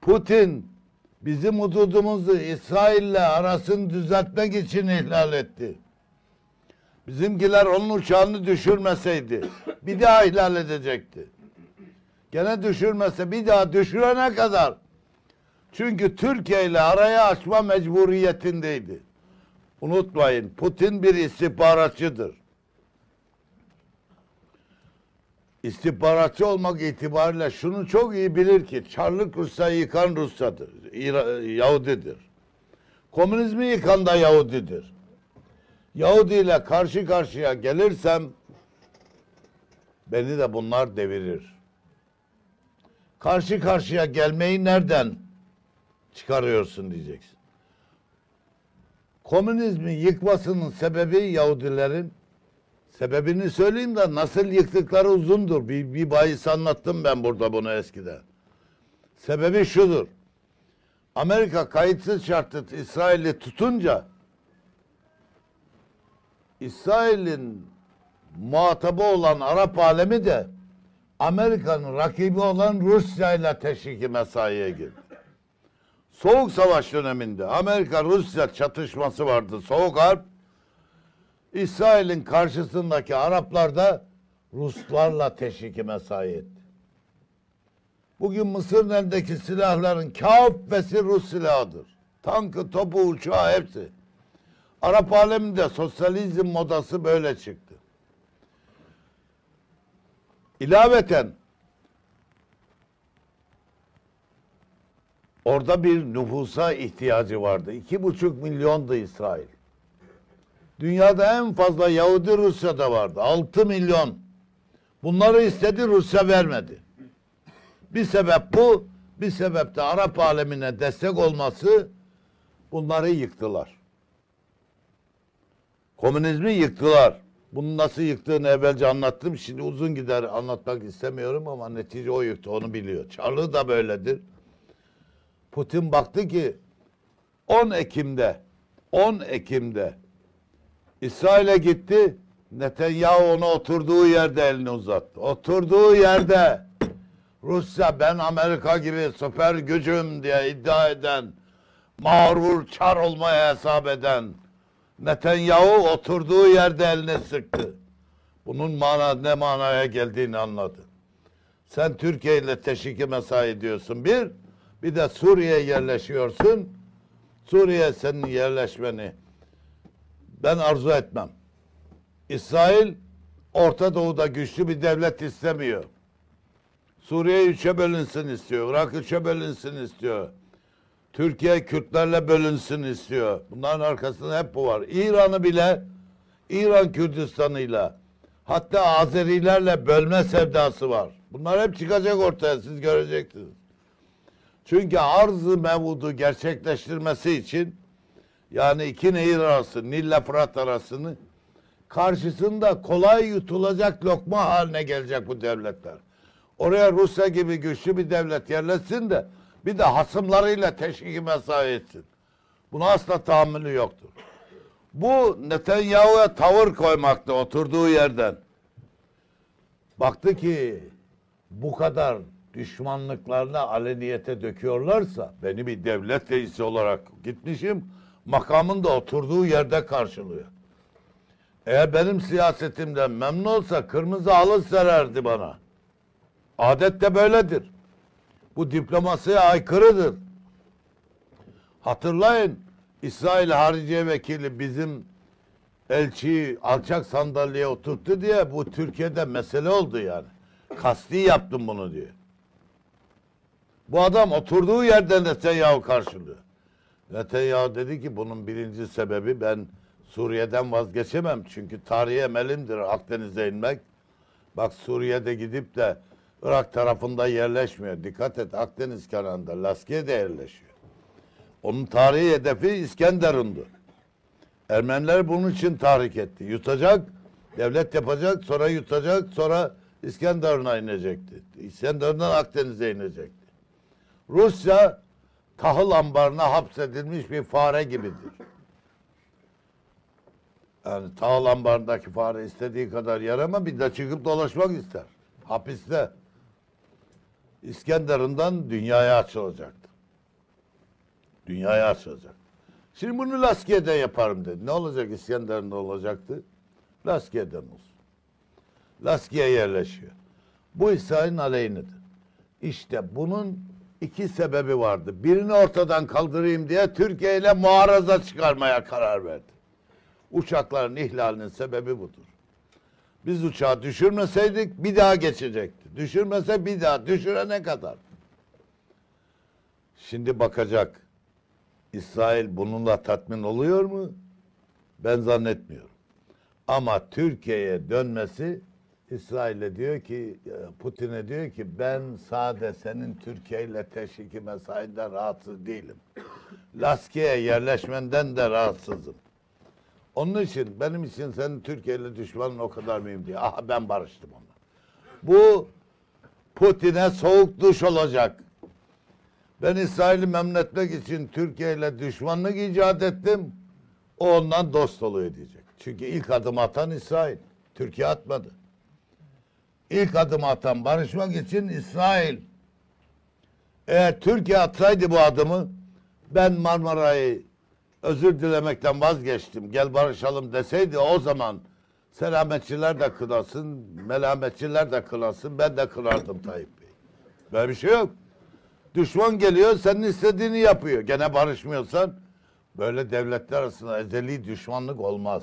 Putin bizim hududumuzu İsrail'le arasını düzeltmek için ihlal etti. Bizimkiler onun uçağını düşürmeseydi bir daha ihlal edecekti. Gene düşürmese bir daha düşürene kadar çünkü Türkiye ile araya açma mecburiyetindeydi. Unutmayın Putin bir istihbaratçıdır. İstihbaratçı olmak itibariyle şunu çok iyi bilir ki Çarlık Rusya'yı yıkan Rusya'dır. İra- Yahudidir. Komünizmi yıkan da Yahudidir. Yahudi ile karşı karşıya gelirsem beni de bunlar devirir. Karşı karşıya gelmeyi nereden çıkarıyorsun diyeceksin. Komünizmi yıkmasının sebebi Yahudilerin sebebini söyleyeyim de nasıl yıktıkları uzundur. Bir, bir bahis anlattım ben burada bunu eskiden. Sebebi şudur. Amerika kayıtsız şartsız İsrail'i tutunca İsrail'in muhatabı olan Arap alemi de Amerika'nın rakibi olan Rusya ile teşviki mesaiye girdi. Soğuk Savaş döneminde Amerika-Rusya çatışması vardı. Soğuk Harp. İsrail'in karşısındaki Araplar da Ruslarla teşviki mesai. Bugün Mısır'ın elindeki silahların kâffesi Rus silahıdır. Tankı, topu, uçağı hepsi. Arap aleminde sosyalizm modası böyle çıktı. İlaveten orada bir nüfusa ihtiyacı vardı. İki buçuk milyondu İsrail. Dünyada en fazla Yahudi Rusya'da vardı. Altı milyon. Bunları istedi Rusya vermedi. Bir sebep bu. Bir sebep de Arap alemine destek olması bunları yıktılar. Komünizmi yıktılar. Bunu nasıl yıktığını evvelce anlattım. Şimdi uzun gider anlatmak istemiyorum ama netice o yıktı. Onu biliyor. Çarlığı da böyledir. Putin baktı ki 10 Ekim'de 10 Ekim'de İsrail'e gitti. Netanyahu ona oturduğu yerde elini uzattı. Oturduğu yerde Rusya ben Amerika gibi süper gücüm diye iddia eden, mağrur çar olmaya hesap eden Netanyahu oturduğu yerde eline sıktı. Bunun mana, ne manaya geldiğini anladı. Sen Türkiye ile teşviki mesai ediyorsun bir, bir de Suriye'ye yerleşiyorsun. Suriye senin yerleşmeni ben arzu etmem. İsrail Orta Doğu'da güçlü bir devlet istemiyor. Suriye üçe bölünsün istiyor. Irak üçe bölünsün istiyor. Türkiye Kürtlerle bölünsün istiyor. Bunların arkasında hep bu var. İran'ı bile İran Kürdistan'ıyla hatta Azerilerle bölme sevdası var. Bunlar hep çıkacak ortaya siz göreceksiniz. Çünkü arz-ı mevudu gerçekleştirmesi için yani iki nehir arası Nil Fırat arasını karşısında kolay yutulacak lokma haline gelecek bu devletler. Oraya Rusya gibi güçlü bir devlet yerleşsin de bir de hasımlarıyla teşviki mesai etsin. Buna asla tahammülü yoktur. Bu Netanyahu'ya tavır koymakta oturduğu yerden. Baktı ki bu kadar düşmanlıklarını aleniyete döküyorlarsa beni bir devlet reisi olarak gitmişim makamın da oturduğu yerde karşılıyor. Eğer benim siyasetimden memnun olsa kırmızı halı sererdi bana. Adet de böyledir. Bu diplomasiye aykırıdır. Hatırlayın İsrail Hariciye Vekili bizim elçiyi alçak sandalyeye oturttu diye bu Türkiye'de mesele oldu yani. Kasti yaptım bunu diye. Bu adam oturduğu yerde Netanyahu karşılıyor. Netanyahu dedi ki bunun birinci sebebi ben Suriye'den vazgeçemem. Çünkü tarihi emelimdir Akdeniz'e inmek. Bak Suriye'de gidip de Irak tarafında yerleşmiyor. Dikkat et Akdeniz kenarında Laskiye'de yerleşiyor. Onun tarihi hedefi İskenderun'du. Ermeniler bunun için tahrik etti. Yutacak, devlet yapacak, sonra yutacak, sonra İskenderun'a inecekti. İskenderun'dan Akdeniz'e inecekti. Rusya tahıl ambarına hapsedilmiş bir fare gibidir. Yani tahıl ambarındaki fare istediği kadar yer ama bir de çıkıp dolaşmak ister. Hapiste. İskenderun'dan dünyaya açılacaktı. Dünyaya açılacak. Şimdi bunu Laskiye'den yaparım dedi. Ne olacak İskender'in ne olacaktı? Laskiye'den olsun. Laskiye yerleşiyor. Bu İsrail'in aleyhinedir. İşte bunun iki sebebi vardı. Birini ortadan kaldırayım diye Türkiye ile muaraza çıkarmaya karar verdi. Uçakların ihlalinin sebebi budur. Biz uçağı düşürmeseydik bir daha geçecekti. Düşürmese bir daha. Düşürene kadar. Şimdi bakacak. İsrail bununla tatmin oluyor mu? Ben zannetmiyorum. Ama Türkiye'ye dönmesi İsrail'e diyor ki e, Putin'e diyor ki ben sade senin Türkiye ile teşviki mesainden rahatsız değilim. Laskiye yerleşmenden de rahatsızım. Onun için benim için senin Türkiye ile düşmanın o kadar mühim değil. Aha ben barıştım onunla. Bu Putin'e soğuk duş olacak. Ben İsrail'i memnun etmek için Türkiye ile düşmanlık icat ettim. O ondan dost oluyor diyecek. Çünkü ilk adım atan İsrail. Türkiye atmadı. İlk adım atan barışmak için İsrail. Eğer Türkiye atsaydı bu adımı ben Marmara'yı özür dilemekten vazgeçtim. Gel barışalım deseydi o zaman selametçiler de kınasın, melametçiler de kınasın. Ben de kınardım Tayyip Bey. Böyle bir şey yok. Düşman geliyor senin istediğini yapıyor. Gene barışmıyorsan böyle devletler arasında ezeli düşmanlık olmaz.